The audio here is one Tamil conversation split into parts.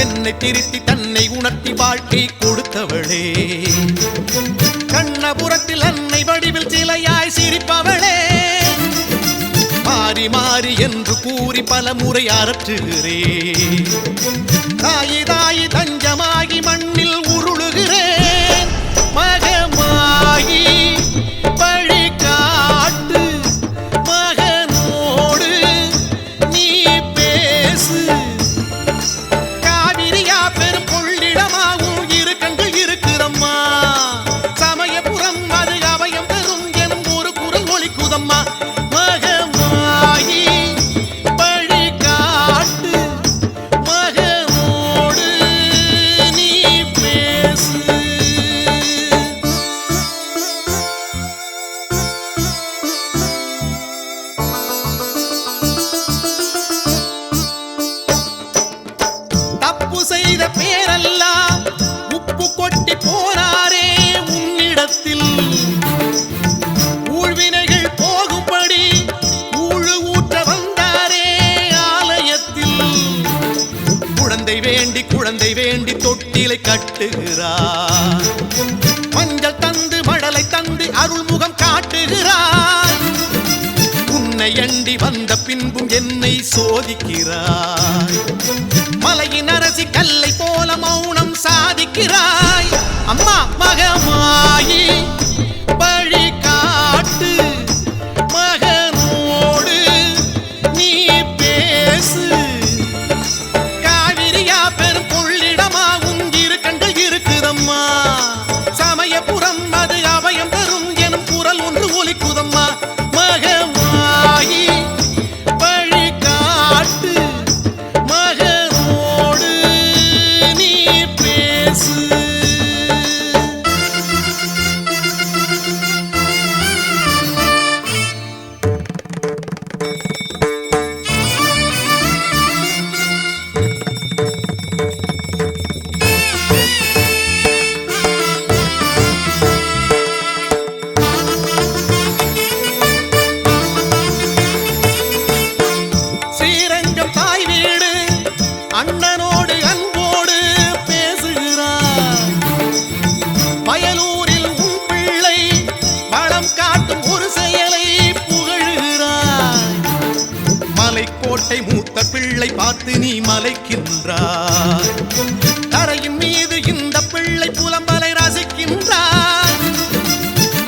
என்னை திருத்தி தன்னை உணர்த்தி வாழ்க்கை கொடுத்தவளே. கண்ணபுரத்தில் அன்னை வடிவில் சிலையாய் சிரிப்பவளே. மாறி மாறி என்று கூறி பல முறை அரற்றுகிறே தாயி தாயி தஞ்சமாகி செய்த பேரெல்லாம் உப்பு கொட்டி போனாரே உன்னிடத்தில். ஊழ்வினைகள் போகும்படி ஊழு ஊற்ற வந்தாரே ஆலயத்தில். குழந்தை வேண்டி குழந்தை வேண்டி தொட்டிலை கட்டுகிறார். உன்னை அண்டி வந்த பின்பும் என்னை சோதிக்கிறாய். மலையின் அரசி கல்லை போல மௌனம் சாதிக்கிறாய். மலைக்கோட்டை மூத்த பிள்ளை பார்த்து நீ மலைக்கின்றார் தரையின் மீது இந்த பிள்ளை புலம்பலை ரசிக்கின்றார்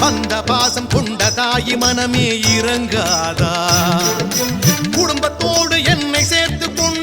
அந்த பாசம் கொண்ட தாய் மனமே இறங்காதா. குடும்பத்தோடு என்னை சேர்த்து கொண்டு